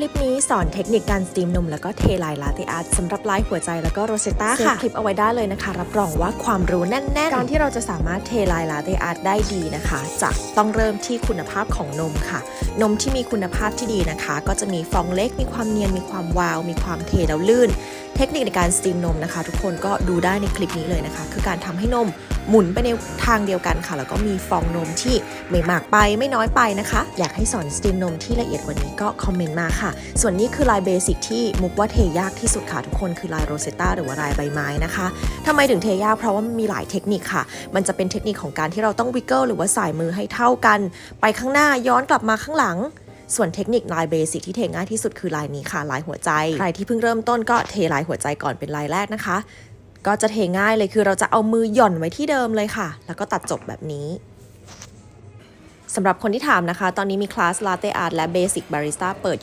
คลิปนี้สอนเทคนิคการสตรีมนมแล้วก็เทลายลาเต้อาร์ตสำหรับลายหัวใจแล้วก็โรเซตตาค่ะคลิปเอาไว้ได้เลยนะคะ รับรองว่าความรู้แน่นๆการที่เราจะสามารถเทลายลาเต้อาร์ตได้ดีนะคะจะต้องเริ่มที่คุณภาพของนมค่ะ นมที่มีคุณภาพที่ดีนะคะ ก็จะมีฟองเล็กมีความเนียนมีความวาว มีความเทแล้วลื่น เทคนิคในการสตรีมนมนะคะ ทุกคนก็ดูได้ในคลิปนี้เลยนะคะ คือการทำให้นม หมุนไปในทางเดียวกันค่ะ แล้วก็มีฟองนมที่ไม่มากไปไม่น้อยไปนะคะ อยากให้สอนสตรีมนมที่ละเอียดกว่านี้ก็คอมเมนต์มาค่ะ ส่วนนี้คือลายเบสิกที่มุกว่าเทยากที่สุดค่ะทุกคนคือลายโรเซตตาหรือว่าลายใบไม้นะคะทำไมถึงเทยากเพราะว่ามันมีหลายเทคนิคค่ะ มันจะเป็นเทคนิคของการที่เราต้องวิกเกิลหรือว่าสายมือให้เท่ากัน ไปข้างหน้าย้อนกลับมาข้างหลังส่วนเทคนิคลายเบสิกที่เทง่ายที่สุดคือลายนี้ค่ะลายหัวใจ ใครที่เพิ่งเริ่มต้นก็เทลายหัวใจก่อนเป็นลายแรกนะคะ ก็จะเทง่ายเลยคือเราจะเอามือหย่อนไว้ที่เดิมเลยค่ะ แล้วก็ตัดจบแบบนี้สำหรับคนที่ถามนะคะ ตอนนี้มีคลาสลาเต้อาร์ตและเบสิกบาริสต้าเปิดอยู่